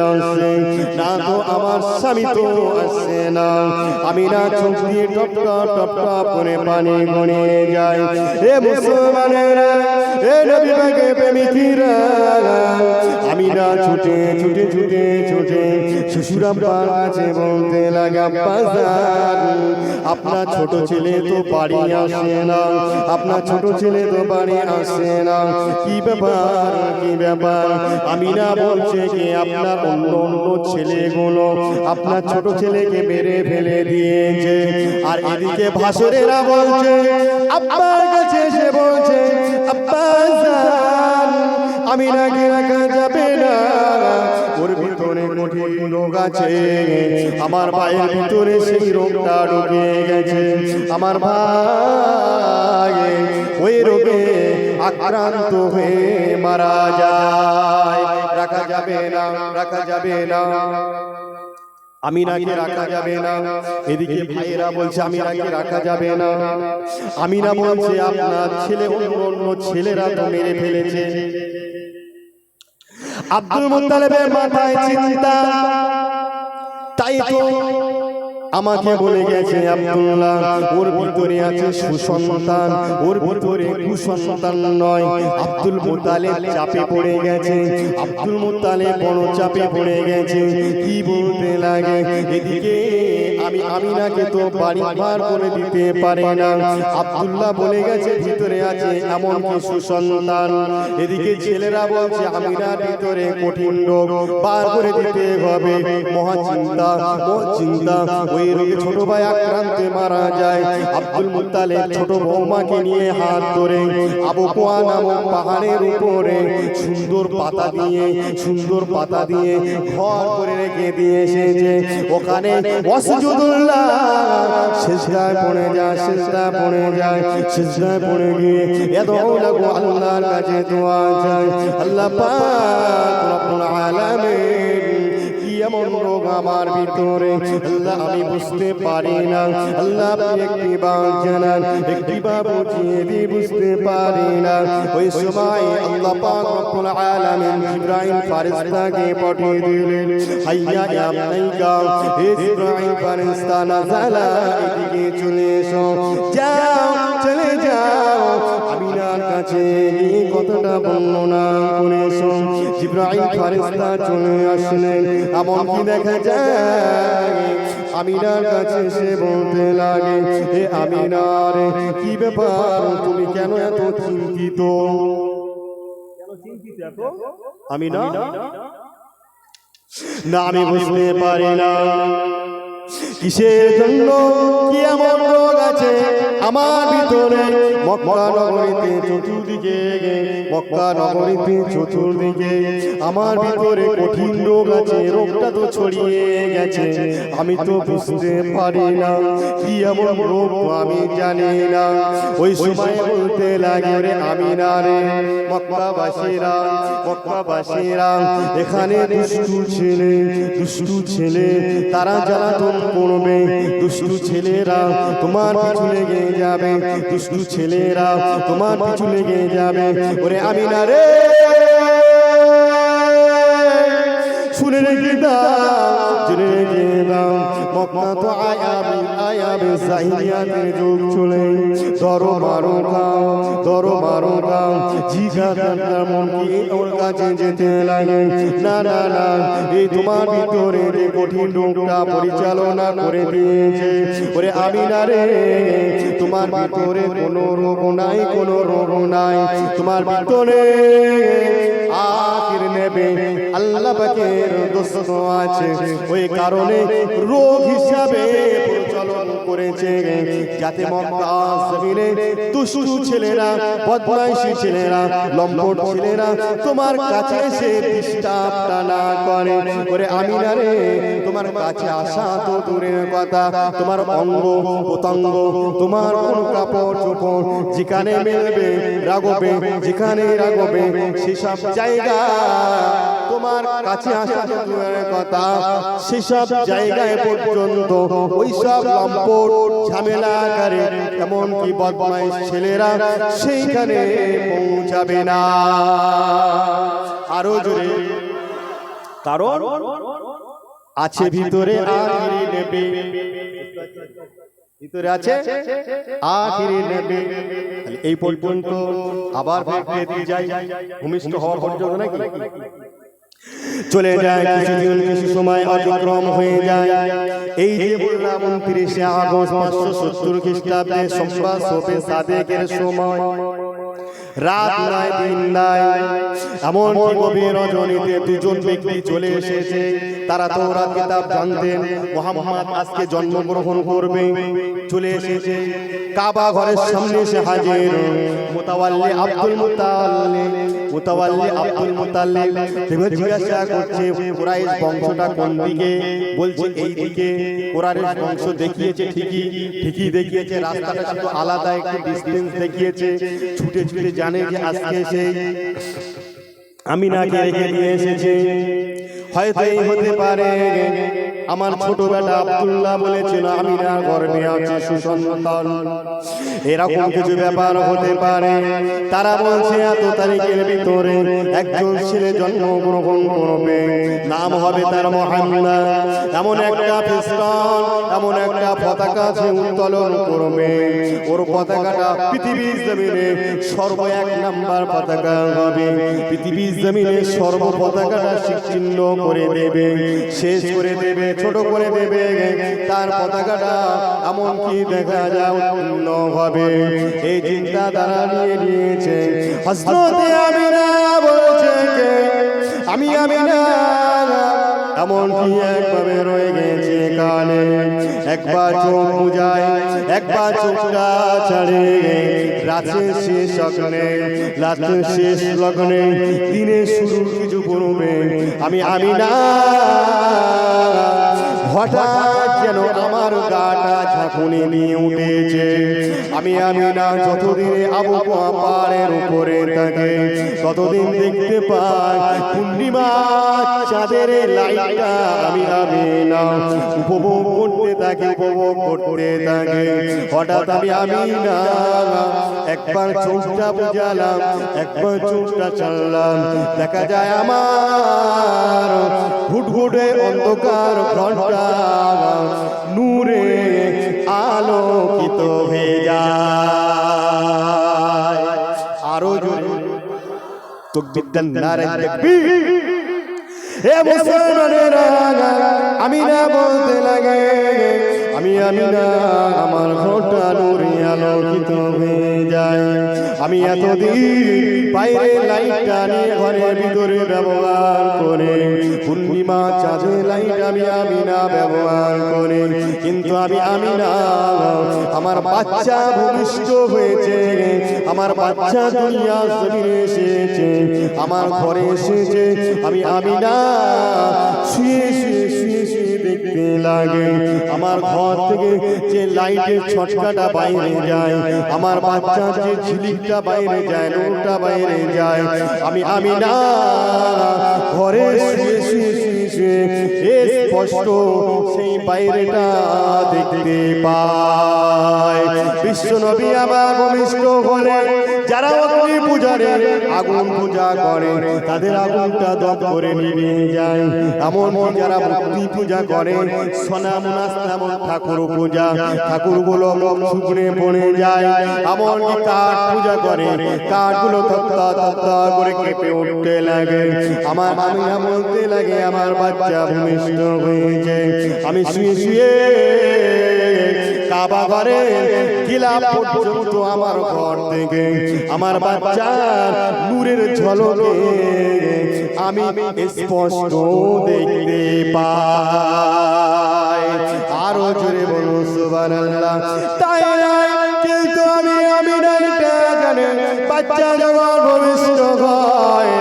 আসে না তো আমার স্বামী তো আসে না। আমি না চোখ দিয়ে টপ টপ টপ টপ করে পানি গড়িয়ে যায়। এ মুসলমানেরা এ নবী পাকে প্রেমিকিরা। আমি না ছুটে ছুটে ছুটে ছুটে শ্বশুর আব্বার কাছে বলতে লাগা বাজার আপনার ছোট ছেলে তো বাড়ি আসে না। আপনার ছোট ছেলে তো বাড়ি আসে না। কি ব্যাপার? কি ব্যাপার? আমি না বলছে কি আপনার অন্য অন্য ছেলেগুলো আপনার ছোট ছেলেকে মেরে ফেলে দিয়েছে। আর এদিকে ভাসুরেরা বলছে, আব্বার কাছে এসে বলছে আমি নাকি রাখা যাবে না। আমার পায়ের ভিতরে সেই রোগটা ঢুকে গেছে। আমার ভাই, ওই রোগে আক্রান্ত হয়ে মারা যায়। রাখা যাবে না, রাখা যাবে না। আমি নাকি রাখা যাবে না। এদিকে ভাইয়েরা বলছে আমি নাকি রাখা যাবে না। আমি না বলছে, আপনার ছেলে অন্য অন্য ছেলেরা তো মেরে ফেলেছে। আব্দুল মুত্তালিবের মাথায় চিন্তা। তাই তো আমাকে বলে গেছে আব্দুল্লাহ ওর ভিতরে আছে সুসন্তান ওর ভিতরে কুসন্তান নয়। আব্দুল মুতালেব চাপে পড়ে গেছে। আব্দুল মোতালে বড় চাপে পড়ে গেছে। কি বলতে লাগে? এদিকে আমি আমিনাকে তো বাড়ি পার করে দিতে পারে না। আব্দুল্লাহ বলে গেছে, ভিতরে আছে এমন কি সুসন্তান এদিকে ছেলেরা বলছে, আমিনার ভিতরে কঠিন রোগ। বার করে দিতে হবে। চিন্তা ওই রোগে ছোট ভাই আক্রান্তে মারা যায়। আব্দুল মুত্তালিব ছোট বৌমাকে নিয়ে হাত ধরে আবু কোয়া নামক পাহাড়ের উপরে সুন্দর পাতা দিয়ে, সুন্দর পাতা দিয়ে ঘর করে রেখে দিয়ে এসেছে। ওখানে ওয়াসজুদুল্লাহ সিজদায় পড়ে যায়, সিজদায় পড়ে যায়, সিজদায় পড়ে গিয়ে এদউ লাগু আল্লাহর কাছে দোয়া আল্লাহ পাক আমার ভিতরে। আল্লাহ, আমি বুঝতে পারি না। আল্লাহ, আপনি একটি বার জানান। একটি বার বুঝিয়ে দিয়ে বুঝতে পারি না। ওই সময় আল্লাহ পাক রব্বুল আলামিন ইব্রাহিম ফারিস্তাকে পাঠিয়ে দিলেন। হাইয়া ইয়া মালাইকা ইব্রাহিম ফারিস্তা নাজালা এদিকে চলে এসো। যাও, চলে যাও। আমিনার কাছে গিয়ে কতটা বর্ণনা করে এসো ইব্রাহিম ফারিস্তা চলে আসলেন। এমন কি দেখা যায়? আমিনার কাছে সে বলতে লাগে হে আমিনার, কি ব্যাপার? তুমি কেন এত চিন্তিত? আমি না, আমি বুঝতে পারি না। কিসের জন্য? কি এমন রোগ আছে। আমার ভিতরে মক্কা নগরীতে চতুর্দিকে মক্কা নগরীতে চতুর্দিকে আমার ভিতরে কঠিন রোগ আছে, রোগটা তো ছড়িয়ে গেছে। আমি তো বুঝতে পারি না কি এমন রোগ আমি জানি না। ওই সময় বলতে লাগে রে আমি না রে, মক্কাবাসীরা মক্কাবাসীরা, এখানে দুষ্টু ছেলে দুষ্টু ছেলে, তারা জ্বালাতন করবে দুষ্টু ছেলেরা তোমার পিছু লেগে যাবে। দুষ্টু ছেলেরা তোমার পিছু লেগে যাবে। ওরে আমি না রে। শুনে রেখে দাও রেখে দাও। মক্কা তো আয়াবি আয়াবে জাহিলিয়াতের যুগ চলে। ধরো মারো খাও। ধরো মারো দাম জিঘা কান্না মন কি ওর কাছে যেতে লাগে না না না এই তোমার ভিতরে যে কঠিন রোগটা পরিচালনা করে দিয়েছে। ওরে আমি না রে, তোমার ভিতরে কোনো রোগ নাই, কোনো রোগ নাই। তোমার ভিতরে আখির নেবে। আল্লাহ পাকের দোস্ত আছে। ওই কারণে রোগ হিসাবে প্রচলন করেছে। যাতে মক্কা জমিনে দুষ্টু ছেলেরা, বদমাইশি ছেলেরা, লম্পট ছেলেরা তোমার কাছে এসে ডিস্টার্বটা না করে। করে আমি না রে, তোমার কাছে আসা তো দূরের কথা। তোমার অঙ্গ পতঙ্গ তোমার কোন কাপড় চোপড় যেখানে মেলবে, রাগবে, যেখানে রাগবে, সেসব জায়গা। তোমার কাছে আসা কথা সেসব জায়গায় পর্যন্ত ওই সব লম্পট ঝামেলা করে এমনকি বদমাইশ ছেলেরা সেইখানে পৌঁছাবে না। আরও জোরে। কারণ আছে ভিতরে নেবে। ভিতরে আছে? আখিরি নেবে। এই পর্যন্ত আবার পেয়ে যাই। ভূমিষ্ঠ হওয়ার পর্যন্ত নাকি? চলে যায় কিছুদিন কিছু সময় অতিক্রম হয়ে যায়। এই যে বললাম উনত্রিশে আগস্ট পাঁচশো সত্তর খ্রিস্টাব্দে সোমবার সোপে সাদেকের সময়। রাত নয় দিন এমন কি গভীর রজনীতে দুজন ব্যক্তি চলে এসেছে। তারা তো ওরা কিতাব জানতেন মোহাম্মদ আজকে জন্মগ্রহণ করবে। চলে এসেছে। কাবা ঘরের সামনে এসে হাজির। মুতাওয়াল্লি আব্দুল মুতাল্লি মুতাওয়াল্লি। আব্দুল মুতাল্লি। জিজ্ঞাসা করছে কুরাইশ বংশটা কোন দিকে? বলছে এই দিকে কুরাইশ বংশ দেখিয়েছে ঠিকই ঠিকই দেখিয়েছে রাস্তাটা শুধু আলাদা একটু ডিস্টেন্স দেখিয়েছে ছুটে ছুটে জানে যে আজকে সেই আমিনাকে রেখে দিয়ে এসেছে। হয়তো এই হতে পারে আমার ছোট বেটা আব্দুল্লাহ বলেছিল আমিনার গর্বে আছি সুসন্তান। এরকম কিছু ব্যাপার হতে পারে। তারা বলছে এত তারিখের ভিতরে একজন ছেলে জন্মগ্রহণ করবে। নাম হবে তার মহান্না এমন একটা পিস্তল এমন একটা পতাকা সে উত্তোলন করবে। ওর পতাকাটা পৃথিবীর জমিনে সর্ব এক নাম্বার পতাকা হবে। পৃথিবীর জমিনে সর্ব পতাকাটা চিহ্ন করে দেবে। শেষ করে দেবে ছোট করে দেবে। তার পতাকাটা এমন কি দেখা যায় উৎপন্ন হবে? এই চিন্তা তারা নিয়ে নিয়েছে। হসরতে আমিনা বলছে আমি আমিনা এমন কি একভাবে রয়ে গেছে কানে একবার চোখ বুঝায় একবার চোখটা ছাড়ে। রাতে শেষ লগ্নে রাতে শেষ লগ্নে দিনে শুরু কিছু করবে। আমি আমি না। হঠাৎ যেন আমার গাটা ঝাঁকুনি নিয়ে উঠেছে। আমি আমি না যতদিনে আবু পাহাড়ের উপরে থাকে ততদিন দেখতে পাই, পূর্ণিমা চাঁদের লাইটটা আমি আমি না উপভোগ করতে থাকি, উপভোগ করতে থাকে। হঠাৎ আমি আমি না একবার চোখটা বুঝালাম, একবার চোখটা চাললাম দেখা যায় আমার ঘুটঘুটে অন্ধকার ঘণ্টা নূরে আলোকিত হয়ে যায়। আরও জোরে। তকবিদ্দান নারে তাকবীর হে মুসলমানেরা আমি না বলতে লাগে। আমি আমি না আমার ঘরটা নূরে আলোকিত হয়ে যায় আমি এতদিন বাইরে লাইটটা নিয়ে ঘরের ভিতরে ব্যবহার করে, পূর্ণিমা চাঁদে লাইট আমি আমি না ব্যবহার করে। কিন্তু আমি আমি না আমার বাচ্চা ভূমিষ্ঠ হয়েছে, আমার বাচ্চা দুনিয়া জমিনে এসেছে, আমার ঘরে এসেছে। আমি আমি না শুয়ে শুয়ে শুয়ে শুয়ে লাগে। আমার ঘর থেকে যে লাইটের ছটকাটা বাইরে যায়, আমার বাচ্চা যে ঝিলিকটা বাইরে যায় নোটটা বাইরে যায়, আমি আমি না, ঘরে স্পষ্ট সেই বাইরেটা দেখতে পাই। বিশ্ব নবী আমার ভূমিষ্ঠ হলে যারা অগ্নি পূজারে আগুন পূজা করে, তাদের আগুনটা দপ করে নিয়ে যায়। এমন যারা মূর্তি পূজা করে সোনাম মুনাস এমন ঠাকুর পূজা ঠাকুরগুলো শুকনে পড়ে যায়। এমন কাঠ পূজা করে কাঠগুলো তত্তা তত্তা করে কেঁপে উঠতে লাগে। আমার আমি বলতে লাগে, আমার বাচ্চা ভূমিষ্ঠ হয়েছে। আমি শুয়ে শুয়ে কাবা ঘরে কিলা পর্যন্ত আমার ঘর থেকে। আমার বাচ্চার নূরের ঝলকে আমি স্পষ্ট দেখতে পাই। আরও জোরে বলো সুবহানাল্লাহ। তাই কিন্তু আমি আমি বাচ্চা যখন ভবিষ্য হয়।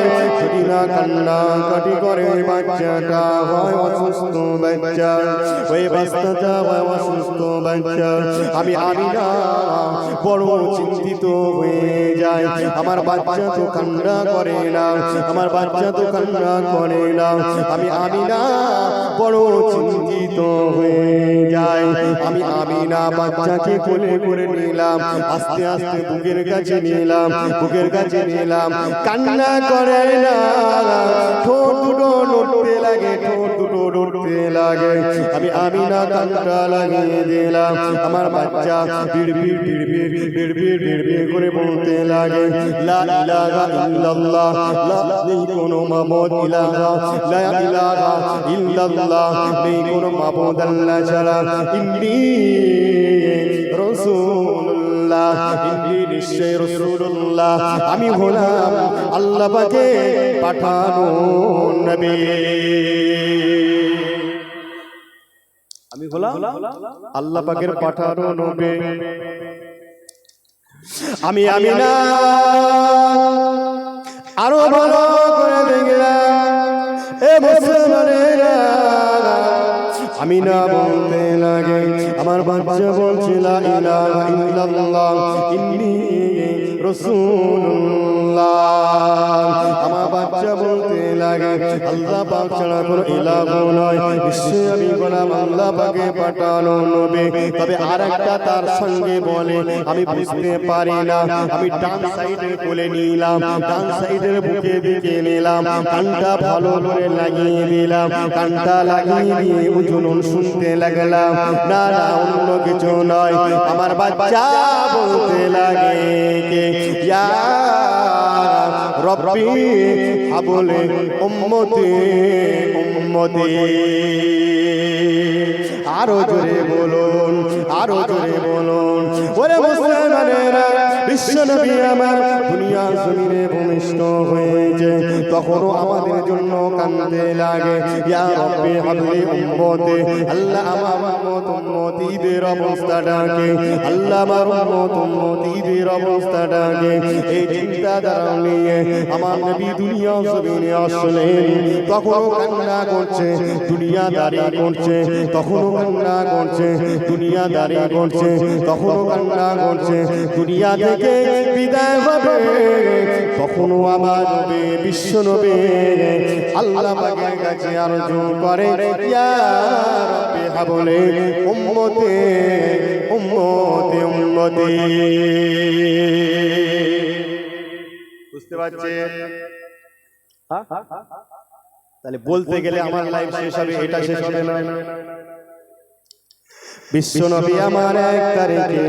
করে বাচ্চাটা অসুস্থ বাচ্চা। ওই বাচ্চাটা অসুস্থ বাচ্চা। আমি আমি না, বড় চিন্তিত হয়ে যায়। আমার বাচ্চা তো কান্না করে না, আমার বাচ্চা তো কান্না করে না। আমি আমি না, বড় চিন্তিত হয়ে যায়। আমি আমি না, বাচ্চাকে কোলে করে নিলাম, আস্তে আস্তে বুকের কাছে নিলাম, বুকের কাছে নিলাম। কান্না করে না। ঠোঁট দুটো নড়তে লাগে ঠোঁট দুটো নড়তে লাগে। আমি আমি না লাগিয়ে দিলাম। আমার বাচ্চা বিড়বিড় বিড়বিড় বিড়বিড় করে বলতে লাগে। লা ইলাহা ইল্লাল্লাহ, লা নেই কোনো মাবুদ ইলাহা। লা ইলাহা ইল্লাল্লাহ, নেই কোনো মাবুদ আল্লাহ ছাড়া। ইন্নি রাসূলুল্লাহ, ইন্নি নিশ্চয় রাসূলুল্লাহ। আমি হলাম আল্লাহ পাকে পাঠানো নবী। আমি হলাম আল্লাহ পাকের পাঠানো নবী। আমি আমি না আরও ভালো করে দেখলাম এ মুসলমানেরা। আমি না বলতে লাগে আমার বাচ্চা বলছে লা ইলাহা ইল্লাল্লাহ ইন্নী রাসূলুল্লাহ। আমার বাচ্চা বলতে লাগে। আল্লাহ পাক ছাড়া কোনো ইলাহ নয়। নিশ্চয়ই আমি গোলাম আল্লাহ পাকে পাঠানো নবী। তবে আরেকটা তার সঙ্গে বলে, আমি বুঝতে পারি না। আমি ডান সাইডে কোলে নিলাম, ডান সাইডের বুকে দিকে নিলাম। কানটা ভালো করে লাগিয়ে দিলাম, কানটা লাগিয়ে দিয়ে উজুন শুনতে লাগলাম। না না, অন্য কিছু নয়। আমার বাচ্চা বলতে লাগে কে? ইয়া রব্বি হাবলে উম্মতি উম্মতি। আরও জোরে বলুন আরও জোরে বলুন। ওরে মুসলমানেরা বিশ্ব নবী আমার দুনিয়া জমিনে ভূমিষ্ঠ হয়েছে। তখনও আমাদের জন্য কান্দে লাগে। ইয়া রব্বি হাবলি উম্মতি, আল্লাহ আমার উম্মত, উম্মতিদের অবস্থাটাকে আল্লাহ আমার উম্মত, উম্মতিদের অবস্থাটাকে এই চিন্তাধারা নিয়ে আমার নবী দুনিয়া জমিনে আসলেন। তখনও কান্না করছে দুনিয়া দাঁড়িয়ে করছে। তখনও কান্না করছে দুনিয়া দাঁড়িয়ে করছে। তখনও কান্না করছে, দুনিয়া থেকে বিদায় হবে। তখনও আমার নবী বিশ্ব নবী আল্লাহ পাকের কাছে আরজ করে ইয়া উম্মতে উম্মতে উম্মতে। বুঝতে পারছেন? হ্যাঁ? তাহলে বলতে গেলে আমার লাইফ শেষ হবে এটা শেষ হবে না। বিশ্ব নবী আমার এক তারিখে।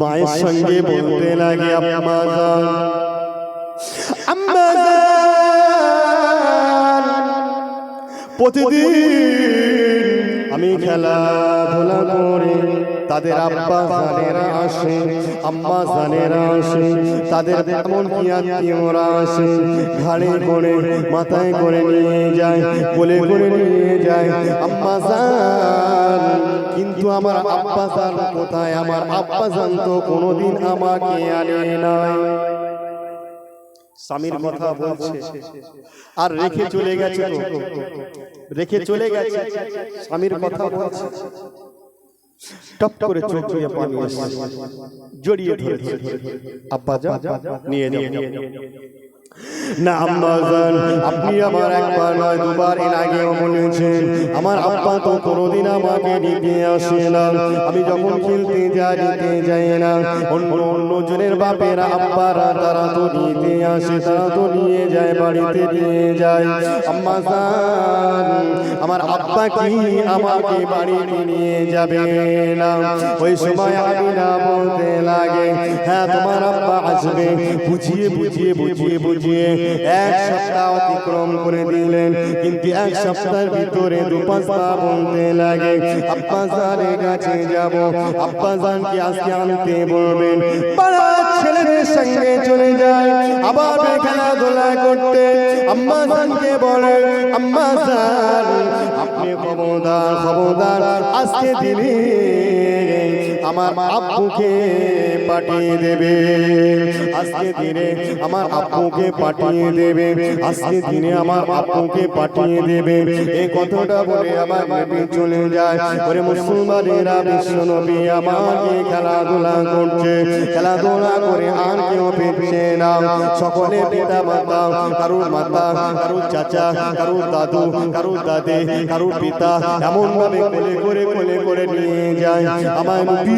মায়ের সঙ্গে বলতে লাগে আম্মা আম্মা প্রতিদিন আমি খেলাধুলা করে তাদের আব্বা জানেরা আসে আম্মা জানেরা আসে তাদের এমন কি আত্মীয়রা আসে ঘাড়ে করে মাথায় করে নিয়ে যায় কোলে করে নিয়ে যায় আম্মা জান। কিন্তু আমার আব্বা জান কোথায়? আমার আব্বা জান তো কোনোদিন আমাকে আনে নাই। স্বামীর কথা বলছে। আর রেখে চলে গেছে। রেখে চলে গেছে। স্বামীর কথা বলছে। টপ করে চোখ দিয়ে পানি জড়িয়ে ধরেছে। আব্বা যা নিয়ে নিয়ে না আপনি আমার একবার নয় দুবার এর আগেও বলেছেন আমার আব্বা তো কোনোদিন আমাকে নিতে আসে না। আমি যখন খেলতে যাই নিতে যাই না। অন্য অন্য জনের বাপেরা আব্বারা তারা তো নিতে আসে তারা তো নিয়ে যায় বাড়িতে নিয়ে যায়। আম্মা জান আমার আব্বা কি আমাকে বাড়িতে নিয়ে যাবে না? ওই সময় আমি না বলতে লাগে হ্যাঁ তোমার আব্বা আসবে। বুঝিয়ে বুঝিয়ে বুঝিয়ে বুঝিয়ে এক সপ্তাহ অতিক্রম করে দিলেন। কিন্তু এক সপ্তাহের ভিতরে বলতে লাগে, আব্বা জানের কাছে যাব আজকে আনতে বলবেন? ছেলেদের সঙ্গে চলে যায়, আবার খেলাধুলা করতে। আপনি খবরদার খবরদার, আজকে দিলে আমার আব্বুকে পাঠিয়ে দেবে। আজকে দিনে আমার আব্বুকে পাঠিয়ে দেবে। আজকে দিনে আমার আব্বুকে পাঠিয়ে দেবে। এই কথাটা বলে আমার নবী চলে যায়। ওরে মুসলমানেরা বিশ্ব নবী আমাকে খেলাধুলা করছে। খেলাধুলা করে আর কেউ পেচ্ছে না। সকলে পিতা মাতা, কারুর মাতা, কারুর চাচা, কারুর দাদু, কারুর দাদে, কারুর পিতা এমন ভাবে কোলে করে কোলে করে নিয়ে যায়। আমার নবী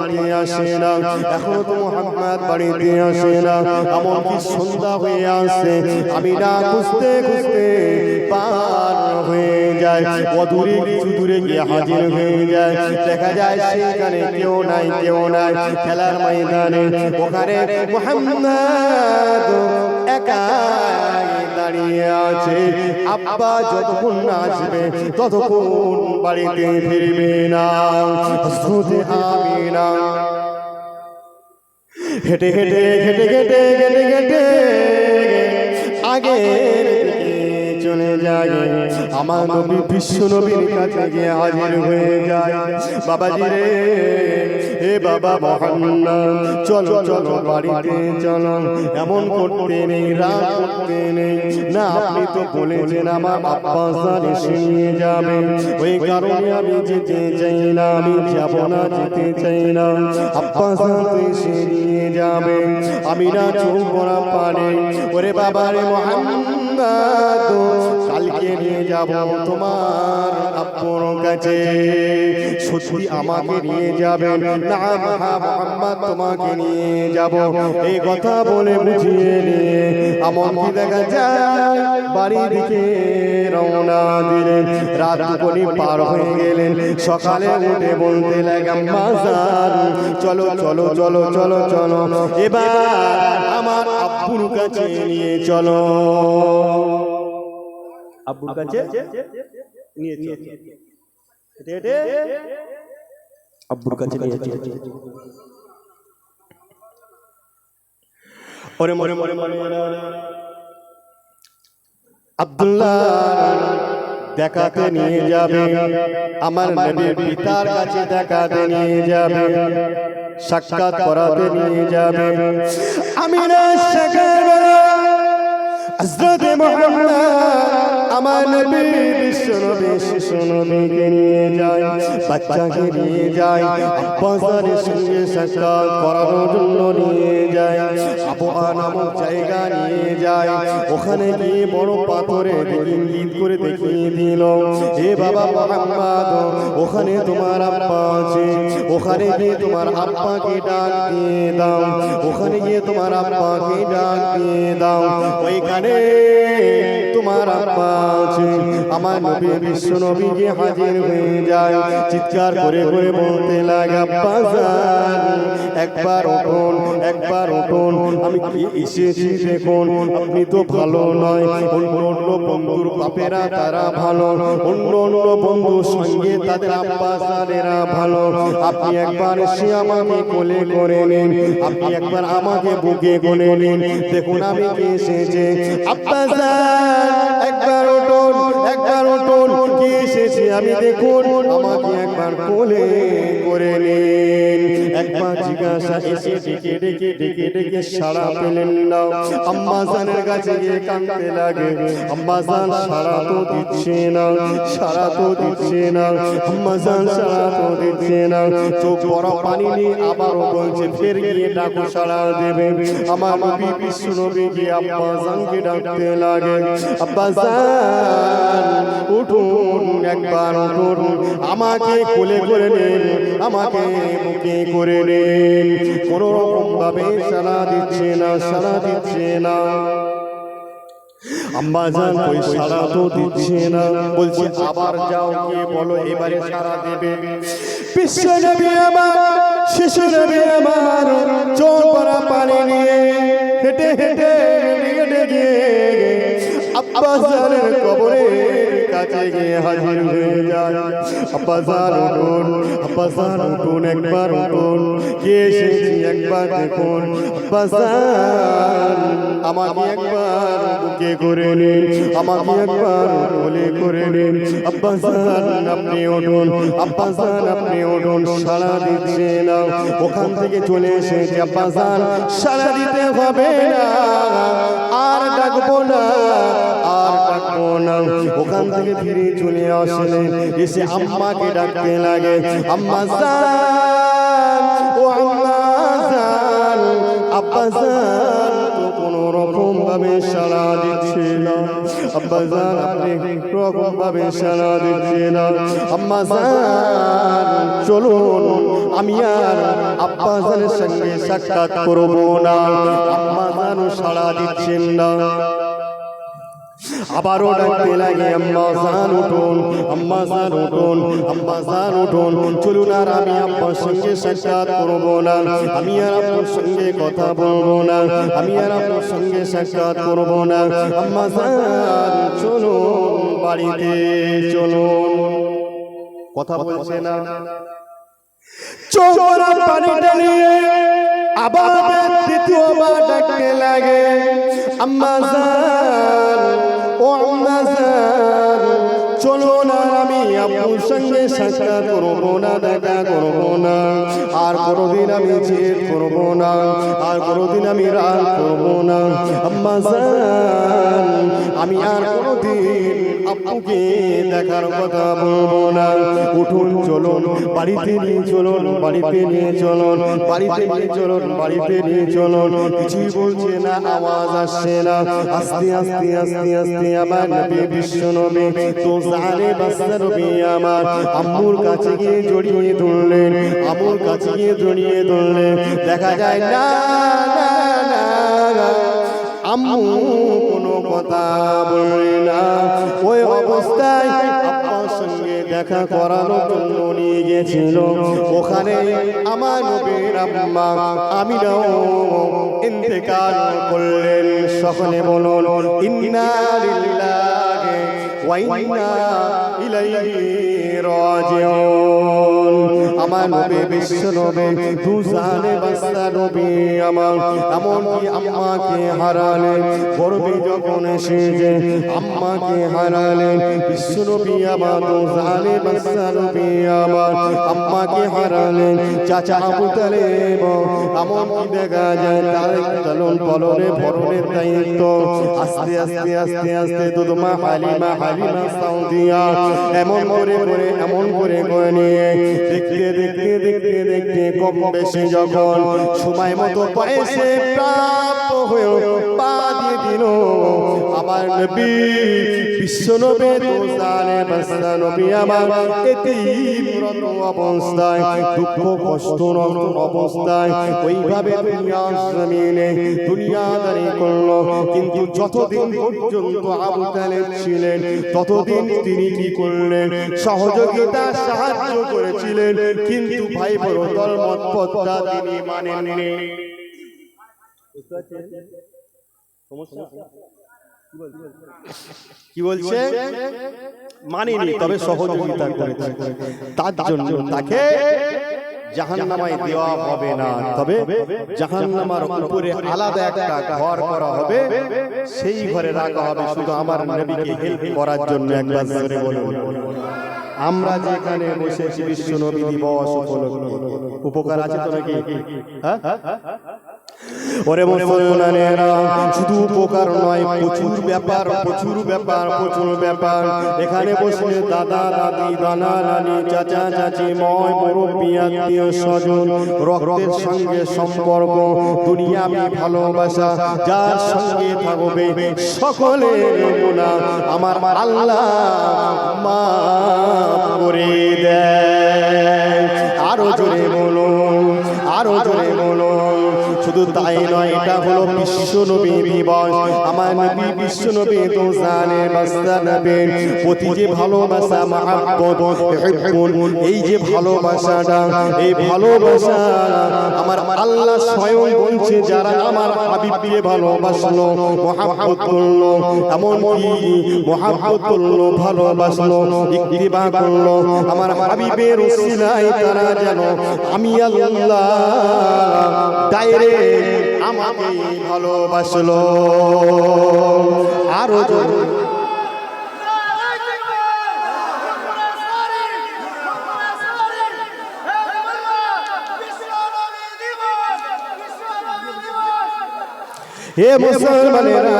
বাড়িতে আসে না। এখনও তো মোহাম্মদ বাড়িতে আসে না। এমনকি সন্ধ্যা হয়ে আসছে আমি না খুঁজতে খুঁজতে পার হয়ে যায়। অদূরে দূরে গিয়ে হাজির হয়ে যায়। দেখা যায় সেখানে কেউ নাই কেউ নাই। খেলার ময়দানে ওখানে মোহাম্মদ একা দাঁড়িয়ে আছে। আব্বা যতক্ষণ না আসবে, ততক্ষণ বাড়িতে ফিরবে না। হজরতে আমিনা। হেঁটে হেঁটে হেঁটে হেঁটে হেঁটে হেঁটে আগের চলে যায়। আমার নবী বিশ্ব নবীর কাছে গিয়ে হাজির হয়ে যায়। বাবাজি রে হে বাবা মহান্নান চলো চলো, বাড়িতে চলো। এমন করতে নেই, রাগ করতে নেই। না, আপনি তো বলেছেন আমার আব্বা স্যার এসে নিয়ে যাবে। ওই কারণে আমি যেতে চাই না, আমি যাব না, যেতে চাই না। আব্বা স্যার এসে যাবে আমি না চোখ পড়া পারে ওরে বাবা রে মোহাম্মদ, কালকে নিয়ে যাব তোমার আব্বুর কাছে। সত্যি আমাকে নিয়ে যাবেন না মহা মোহাম্মদ, তোমাকে নিয়ে যাব। এই কথা বলে বুঝিয়ে নিয়ে এমনকি দেখা যায়? বাড়ি দিকে রওনা দিলেন রাত কোনি পার হয়ে গেলেন। সকালে উঠে বলতে লাগা মাজার চলো চলো চলো চলো চলো এবার আমার আব্বুর কাছে নিয়ে চলো। আব্বুর কাছে নিয়ে চলো। আব্বুর কাছে নিয়ে চলো। ওরে মরে মরে মরে মরে আব্দুল্লাহ দেখাতে নিয়ে যাবে। আমার নবীর পিতার কাছে দেখাতে নিয়ে যাবে। সাক্ষাৎ করাতে নিয়ে যাবে। আমি না সকালবেলা হযরত মুহাম্মদ আমার নবী নিয়ে যায়, বাচ্চাকে নিয়ে সঙ্গে সাক্ষাৎ করানোর জন্য নিয়ে যায় আবহাওয়া নামক জায়গা নিয়ে যায়, ওখানে গিয়ে বড় পাথরে করে দেখিয়ে দিল হে বাবা ওখানে তোমার আব্বা আছে, ওখানে গিয়ে তোমার আব্বাকে ডাক দিয়ে দাও, ওখানে গিয়ে তোমার আব্বাকে ডাক দিয়ে দাও, ওইখানে তোমার আব্বা আছে আমার নবী বিশ্ব নবী গিয়ে হাজির হয়ে যায়। চিৎকার করে করে বলতে লাগে, আব্বা একবার উঠুন একবার উঠুন। আমি কি এসেছি দেখুন, আপনি তো ভালো নয়। অন্য অন্য বন্ধুর বাপেরা তারা ভালো অন্য অন্য বন্ধুর সঙ্গে তাদের আব্বা যানেরা ভালো। আপনি একবার এসে আমাকে কোলে করে নিন, আপনি একবার আমাকে বুকে কোলে নিন। দেখুন আমি কি এসেছে। আব্বা কি আমি দেখুন, আমাকে একবার কোলে করে নিন। একবার জিজ্ঞাসা এসে ডেকে ডেকে ডেকে ডেকে সাড়া পেলেন না। আম্মা জানের কাছে গিয়ে কাঁদতে লাগে। আম্মা জান সাড়া তো দিচ্ছে না, সাড়া তো দিচ্ছে না। আম্মা জান সাড়া তো দিচ্ছে না। চোখ বড় পানি নিয়ে আবারও বলছে, ফের গিয়ে ডাকো, সাড়া দেবে। আমার নবী, বিশ্ব নবী গিয়ে আব্বা জানকে ডাকতে লাগে। আব্বা জান একবার আমাকে কোলে করে নিন, আমাকে বুকে করে নিন। কোনো সারা দিচ্ছে না সারা দিচ্ছে না। আম্মা জান ওই সারা তো দিচ্ছে না। বলছে, আবার যাও বলো, এবারে সারা দেবে। আমার শিশু নবী আমার, চোখ ভরা পানি নিয়ে হেঁটে হেঁটে হেঁটে হেঁটে কবরের কাছে হাজির হয়ে যায়। আব্বাসান উঠুন আব্বাসান উঠুন একবার উঠুন। কে এসেছি একবার দেখুন। আব্বাসান আমাকে একবার বুকে করে নিন। আমাকে একবার বলে করে নিন। আপনি উঠুন। আব্বাসান আপনি উঠুন। সাড়া দিচ্ছে না ওখান থেকে চলে এসেছে। আব্বাসান সাড়া দিতে হবে না। আর ডাকবো না। ওখান থেকে ফিরে চলে আসলেন। এসে আম্মাকে ডাকতে লাগে, আম্মা ও আম্মা আব্বা কোনো রকম ভাবে সাড়া দিচ্ছে না। আব্বা জান, আপনি রকম ভাবে সাড়া দিচ্ছে না। আম্মা জান, চলুন, আমি আর আব্বা জানের সঙ্গে সাক্ষাৎ করব না। আম্মা জানও সাড়া দিচ্ছেন না। আবারও ডাকতে লাগে আম্মা জান উঠুন আম্মা জান উঠুন আম্মা জান উঠুন চলুন আর আমি আব্বার সঙ্গে সাক্ষাৎ করব না আমি আর আপনার সঙ্গে কথা বলব না আমি আর আপনার সঙ্গে সাক্ষাৎ করব না আম্মা জান চলুন বাড়িতে চলুন কথা বলছে না চোখরা পানি টানিয়ে আবার দ্বিতীয়বার ডাকতে লাগে আম্মা জান ও আম্মা জান চলো না আমি আপুর সঙ্গে সাক্ষাৎ করব না, দেখা করব না। আর কোনোদিন আমি জেদ করব না, আর কোনোদিন আমি রাগ করব না। আম্মা আমি আর কোনোদিন আপুকে দেখার কথা বলব না। উঠুন, চলুন, বাড়িতে নিয়ে চলুন, বাড়িতে নিয়ে চলুন, বাড়িতে নিয়ে চলুন, বাড়িতে নিয়ে চলুন। কিছুই বলছে না, আওয়াজ আসছে না। আস্তে আস্তে আস্তে আস্তে আমার নবী বিশ্ব নবী তো বাচ্চা নবী আমার আম্মুর কাছে গিয়ে জড়িয়ে ধরলেন, আম্মুর কাছে গিয়ে জড়িয়ে ধরলেন। দেখা যায়, না আম্মু কোনো কথা বললে না। ওই অবস্থায় আব্বার সঙ্গে দেখা করানোর জন্য নিয়ে গেছিল ওখানে আমার নবীর আম্মা আমিরাও ইন্তেকাল করলেন। সকলে বলুন ইন্না ইন্না ইলাইহি রাজিউন আমার নবী বিশ্ব নবী দুজানে বাচ্চা নবী আমার এমনকি আম্মাকে হারালেন গর্বে যখন এসেছে আম্মাকে হারালেন বিশ্ব নবী আমার দুজানে বাচ্চা নবী আমার আম্মাকে হারালেন চাচা আবু তালেব এমনকি দেখা যায় তার চলন পলনে ভরণের দায়িত্ব আস্তে আস্তে আস্তে আস্তে দুধমা হালিমা হালিমা সাউদিয়া এমন করে করে এমন করে করে নিয়ে দেখতে দেখতে দেখতে দেখতে কম বেশি যখন সময় মতো বয়সে প্রাপ্ত হয়ে পা দিয়ে দিল, আমার নবী বিশ্ব বাসা নবী আমার অবস্থায়, দুঃখ, কষ্ট অবস্থায় ওইভাবে দুনিয়া জমিনে দুনিয়াদারি করল। কিন্তু যতদিন পর্যন্ত আবু তালেব ছিলেন, ততদিন তিনি কি করলেন? সহযোগিতা, সাহায্য করেছিলেন, কিন্তু ভাই বড় দলমত পদ্মা তিনি মানেননি কি বলছে? মানিনি তবে সহযোগিতা করেছে। তার জন্য তাকে জাহান্নামায় দেওয়া হবে না। তবে জাহান্নামার উপরে আলাদা একটা ঘর করা হবে। সেই ঘরে রাখা হবে শুধু আমার নবীকে হেল্প করার জন্য একবার জোরে বলুন। আমরা যেখানে বসেছি বিশ্ব নবী দিবস উপলক্ষে। উপকার আছে তো নাকি? হ্যাঁ? ওরে মুসলমানেরা শুধু উপকার নয় প্রচুর ব্যাপার প্রচুর ব্যাপার প্রচুর ব্যাপার। এখানে বসে দাদা দাদি দানা নানি চাচা চাচি ময় মুরব্বী আত্মীয় স্বজন রক্তের সঙ্গে সম্পর্ক দুনিয়াবি ভালোবাসা যার সঙ্গে থাকবে সকলের গুণা আমার আল্লাহ মাফ করে দেয় আরও জোরে বলো আরও জোরে বলুন। শুধু তাই নয় এটা হলো বিশ্ব নবী দিবস। আমার নবী বিশ্ব নবী তো জানে বাস্তা নবী প্রতি যে ভালোবাসা মহাব্বত এই যে ভালোবাসাটা এই ভালোবাসা আমার আল্লাহ স্বয়ং বলছে যারা আমার হাবিবকে ভালোবাসলো মহাব্বত করল এমন কি মহাব্বত করল ভালোবাসলো ইত্তিবা করল আমার হাবিবের উসিলায় তারা যেন আমি আল্লাহ ডাইরেক্ট আমাকে ভালোবাসলো। আরও জোরে। হে মুসলমানেরা